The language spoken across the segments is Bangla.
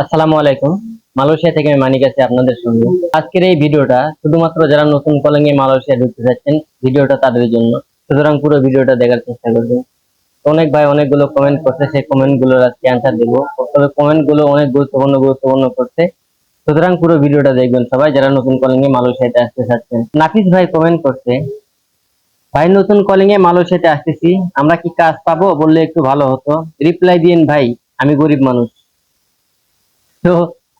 আসসালামু আলাইকুম। মালয়েশিয়া থেকে আমি মানিক আছি আপনাদের সঙ্গে। আজকের এই ভিডিওটা শুধুমাত্র যারা নতুন কলিং এ মালয়েশিয়া ঢুকতে যাচ্ছেন, ভিডিওটা তাদের জন্য। সুতরাং পুরো ভিডিওটা দেখার চেষ্টা করবেন। অনেক ভাই অনেকগুলো কমেন্ট করছে, সেই কমেন্টগুলোর আজকে অ্যান্সার দিব। তবে কমেন্টগুলো অনেক গুরুত্বপূর্ণ গুরুত্বপূর্ণ করছে। সুতরাং পুরো ভিডিওটা দেখবেন সবাই, যারা নতুন কলিং এ মালয়েশিয়াতে আসতে চাচ্ছেন। নাফিস ভাই কমেন্ট করছে, ভাই, নতুন কলিং এ মালয়েশিয়াতে আসতেছি, আমরা কি কাজ পাবো? বললে একটু ভালো হতো। রিপ্লাই দিন ভাই, আমি গরিব মানুষ। তো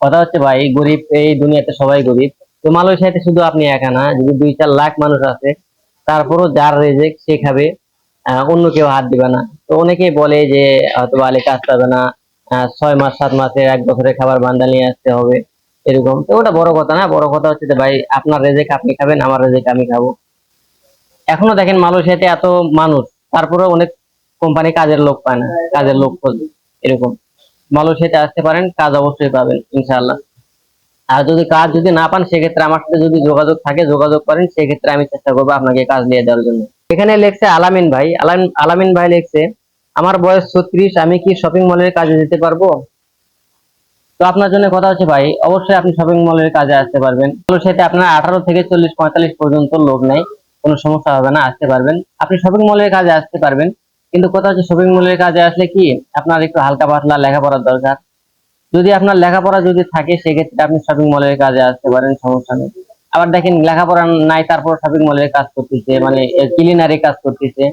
কথা হচ্ছে ভাই, গরিব, এই দুনিয়াতে সবাই গরিব। তো মালয়েশিয়াতে শুধু আপনি একা না, যদি দুই চার লাখ মানুষ আছে, তারপরও যার রেজেক সে খাবে অন্য কেউ হাত দিবে না। তো অনেকেই বলে যে হয়তো আলে কাজ পাবে না ছয় মাস, সাত মাসের এক বছরের খাবার বান্দা নিয়ে আসতে হবে, এরকম। তো ওটা বড় কথা না, বড় কথা হচ্ছে যে ভাই, আপনার রেজেক আপনি খাবেন, আমার রেজেক আমি খাব। এখনও দেখেন মালয়েশিয়াতে এত মানুষ তারপরে অনেক কোম্পানি কাজের লোক পায় না, কাজের লোক এরকম। মালয়েশিয়াতে আসতে পারেন, কাজ অবশ্যই পাবেন, ইনশাআল্লাহ। আর যদি কাজ যদি না পান, সেক্ষেত্রে আমার সাথে যদি যোগাযোগ থাকে, যোগাযোগ করেন, সেক্ষেত্রে আমি চেষ্টা করব আপনাকে কাজ নিয়ে দেওয়ার জন্য। এখানে লেখছে আলামিন ভাই, আলামিন আলামিন ভাই লেখছে, আমার বয়স ছত্রিশ, আমি কি শপিং মলের কাজে যেতে পারব? তো আপনার জন্য কথা হচ্ছে ভাই, অবশ্যই আপনি শপিং মলের কাজে আসতে পারবেন। তো সেটা আপনার আঠারো থেকে চল্লিশ, পঁয়তাল্লিশ পর্যন্ত লোক নেই, কোনো সমস্যা হবে না, আসতে পারবেন। আপনি শপিং মলের কাজে আসতে পারবেন। কিন্তু কথা হচ্ছে শপিং মলের কাজে আসলে কি, আপনার একটু হালকা পাতলা লেখাপড়ার দরকার। যদি আপনার লেখাপড়া যদি থাকে, সেক্ষেত্রে আপনি শপিং মলের কাজে আসতে পারেন, সমস্যা নেই। আবার দেখেন, লেখাপড়া নাই, তারপর শপিং মলের কাজ করতেছে মানে ক্লিনারি কাজ করতেছে।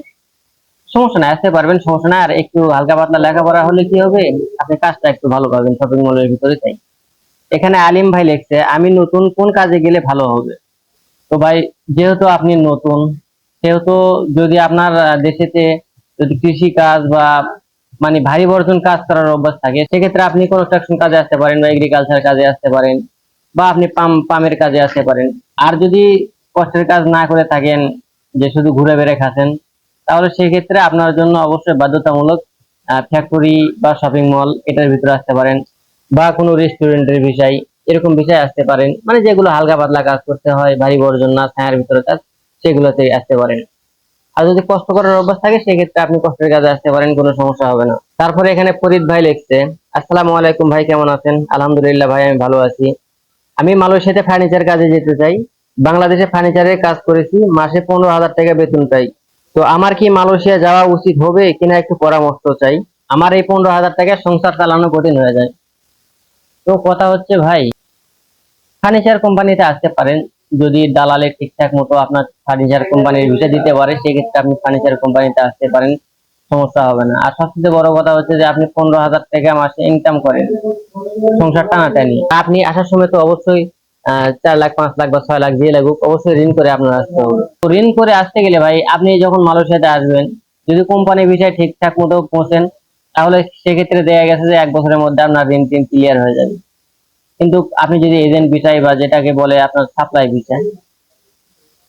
সমস্যা নাই, আসতে পারবেন, সমস্যা নাই। আর একটু হালকা পাতলা লেখাপড়া হলে কি হবে? আপনি কাজটা একটু ভালো পাবেন শপিং মলের ভিতরে, তাই। এখানে আলিম ভাই লিখছে, আমি নতুন কোন কাজে গেলে ভালো হবে? তো ভাই, যেহেতু আপনি নতুন, সেহেতু যদি আপনার দেশেতে যদি কৃষি কাজ বা মানে ভারী বর্জন কাজ করার অভ্যাস থাকে, সেক্ষেত্রে আপনি কনস্ট্রাকশন কাজে আসতে পারেন বা এগ্রিকালচার কাজে আসতে পারেন বা আপনি পাম, পামের কাজে আসতে পারেন। আর যদি কষ্টের কাজ না করে থাকেন, যে শুধু ঘুরে বেড়ে খাচ্ছেন, তাহলে সেক্ষেত্রে আপনার জন্য অবশ্যই বাধ্যতামূলক ফ্যাক্টরি বা শপিং মল এটার ভিতরে আসতে পারেন বা কোনো রেস্টুরেন্টের বিষয়, এরকম বিষয় আসতে পারেন। মানে যেগুলো হালকা পাতলা কাজ করতে হয়, ভারী বর্জন না, ছায়ার ভিতরে কাজ, সেগুলোতে আসতে পারেন। আর যদি কষ্ট করার অভ্যাস থাকে, সেক্ষেত্রে আপনি কষ্টের কাজে আসতে পারেন, কোনো সমস্যা হবে না। তারপরে এখানে ফরিদ ভাই লিখছে, আসসালামু আলাইকুম ভাই, কেমন আছেন? আলহামদুলিল্লাহ ভাই, আমি ভালো আছি। আমি মালয়েশিয়াতে ফার্নিচার কাজে যেতে চাই। বাংলাদেশে ফার্নিচারের কাজ করেছি, মাসে পনেরো হাজার টাকা বেতন পাই তো আমার কি মালয়েশিয়া যাওয়া উচিত হবে কিনা একটু পরামর্শ চাই। আমার এই পনেরো হাজার টাকা সংসার চালানো কঠিন হয়ে যায়। তো কথা হচ্ছে, ভাই ফার্নিচার কোম্পানিতে আসতে পারেন। যদি দালালে ঠিকঠাক মতো আপনার ফার্নিচার কোম্পানির ভিসা দিতে পারে, সেক্ষেত্রে আপনি ফার্নিচার কোম্পানিতে আসতে পারেন, সমস্যা হবে না। আর সবচেয়ে বড় কথা হচ্ছে যে আপনি পনেরো হাজার টাকা মাসে ইনকাম করেন, সংসার টানাটানি। আপনি আসার সময় তো অবশ্যই চার লাখ, পাঁচ লাখ বা ছয় লাখ যে লাগুক, অবশ্যই ঋণ করে আপনার আসতে হবে। তো ঋণ করে আসতে গেলে ভাই, আপনি যখন মালয়েশিয়াতে আসবেন, যদি কোম্পানি বিষয় ঠিকঠাক মতো পৌঁছেন তাহলে সেক্ষেত্রে দেখা গেছে যে এক বছরের মধ্যে আপনার ঋণ টিন ক্লিয়ার হয়ে যাবে। কিন্তু আপনি যদি এজেন্ট বিষয় বা যেটাকে বলে আপনার সাপ্লাই বিষয়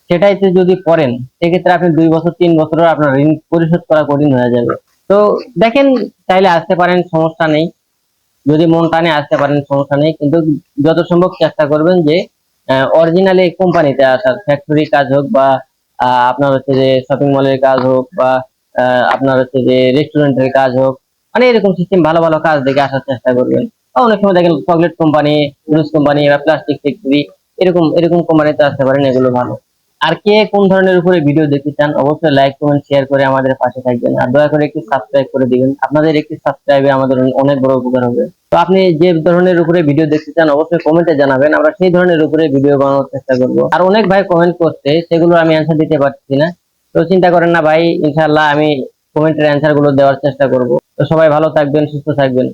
সেটাইতে যদি করেন, সেক্ষেত্রে আপনি দুই বছর, তিন বছরের আপনার ঋণ পরিশোধ করা কঠিন হয়ে যাবে। তো দেখেন, চাইলে আসতে পারেন, সমস্যা নেই। যদি মন টানে আসতে পারেন, সমস্যা নেই। কিন্তু যত সম্ভব চেষ্টা করবেন যে অরিজিনালি কোম্পানিতে আসার ফ্যাক্টরি কাজ হোক বা আপনার হচ্ছে যে শপিং মলের কাজ হোক বা আপনার হচ্ছে যে রেস্টুরেন্টের কাজ হোক মানে এরকম সিস্টেম ভালো ভালো কাজ দেখে আসার চেষ্টা করবেন। অনেক সময় দেখেন চকলেট কোম্পানি জুস কোম্পানি বা প্লাস্টিক ফ্যাক্টরি এরকম এরকম কোম্পানিতে আসতে পারেন, এগুলো ভালো। আর কে কোন ধরনের উপরে ভিডিও দেখতে চান, অবশ্যই লাইক কমেন্ট শেয়ার করে আমাদের পাশে থাকবেন। আর দয়া করে একটু সাবস্ক্রাইব করে দিবেন। আপনাদের একটি সাবস্ক্রাইবে আমাদের অনেক বড় উপকার হবে। তো আপনি যে ধরনের উপরে ভিডিও দেখতে চান, অবশ্যই কমেন্টে জানাবেন। আমরা সেই ধরনের উপরে ভিডিও বানানোর চেষ্টা করব। আর অনেক ভাই কমেন্ট করছে সেগুলো আমি অ্যান্সার দিতে পারছি না। তো চিন্তা করেন না ভাই, ইনশাআল্লাহ আমি কমেন্টের অ্যান্সারগুলো দেওয়ার চেষ্টা করব। তো সবাই ভালো থাকবেন, সুস্থ থাকবেন।